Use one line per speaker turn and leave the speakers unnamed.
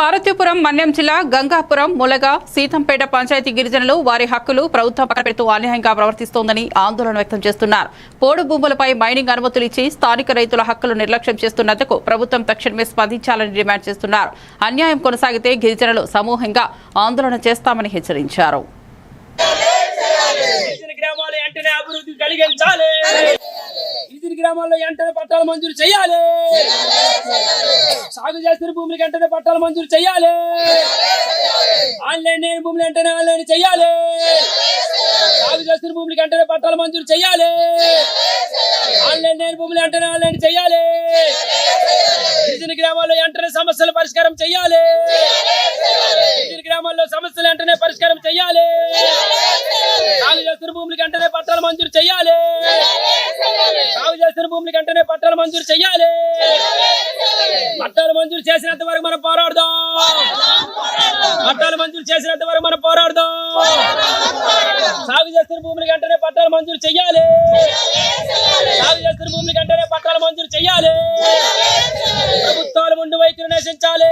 పార్వతీపురం మన్యం జిల్లా గంగాపురం ములగ సీతంపేట పంచాయతీ గిరిజనులు వారి హక్కులు ప్రభుత్వం పక్కన పెడుతూ అన్యాయంగా ప్రవర్తిస్తోందని ఆందోళన వ్యక్తం చేస్తున్నారు. పోడు భూములపై మైనింగ్ అనుమతులు ఇచ్చి స్థానిక రైతుల హక్కులు నిర్లక్ష్యం చేస్తున్నందుకు ప్రభుత్వం తక్షణమే స్పందించాలని డిమాండ్ చేస్తున్నారు. అన్యాయం కొనసాగితే గిరిజనులు సమూహంగా ఆందోళన చేస్తామని హెచ్చరించారు.
గ్రామాల్లో ఎంటనే పట్టాలు మంజూరు చేయాలి. సాగు చేస్తున్న భూములు వెంటనే పట్టాలు మంజూరు చేయాలి ఆన్లైన్ లేని భూములు వెంటనే ఆన్లైన్ చేయాలి సాగు చేస్తున్న భూములు వెంటనే పట్టాలు మంజూరు చేయాలి ఆన్లైన్ లేని భూములు వెంటనే ఆన్లైన్ చేయాలి గిరిజన గ్రామాల్లో వెంటనే సమస్యల పరిష్కారం చేయాలి గిరిజన గ్రామాల్లో సమస్యలు వెంటనే పరిష్కారం చేయాలి సాగు చేస్తున్న భూములు వెంటనే పట్టాలు మంజూరు చేయాలి సాగు చేస్తున్న భూములు వెంటనే పట్టాలు మంజూరు చేయాలి పట్టాలు మంజూరు చేసినంత వరకు మనం పోరాడదాం. పట్టాలు మంజూరు చేసినంత వరకు మనం పోరాడదాం. సాగు చేస్తున్న భూములు వెంటనే పట్టాలు మంజూరు చేయాలి సాగు చేస్తున్న భూములు వెంటనే పట్టాలు మంజూరు చేయాలి ప్రభుత్వాలు ముందు వైఖరి నేషించాలి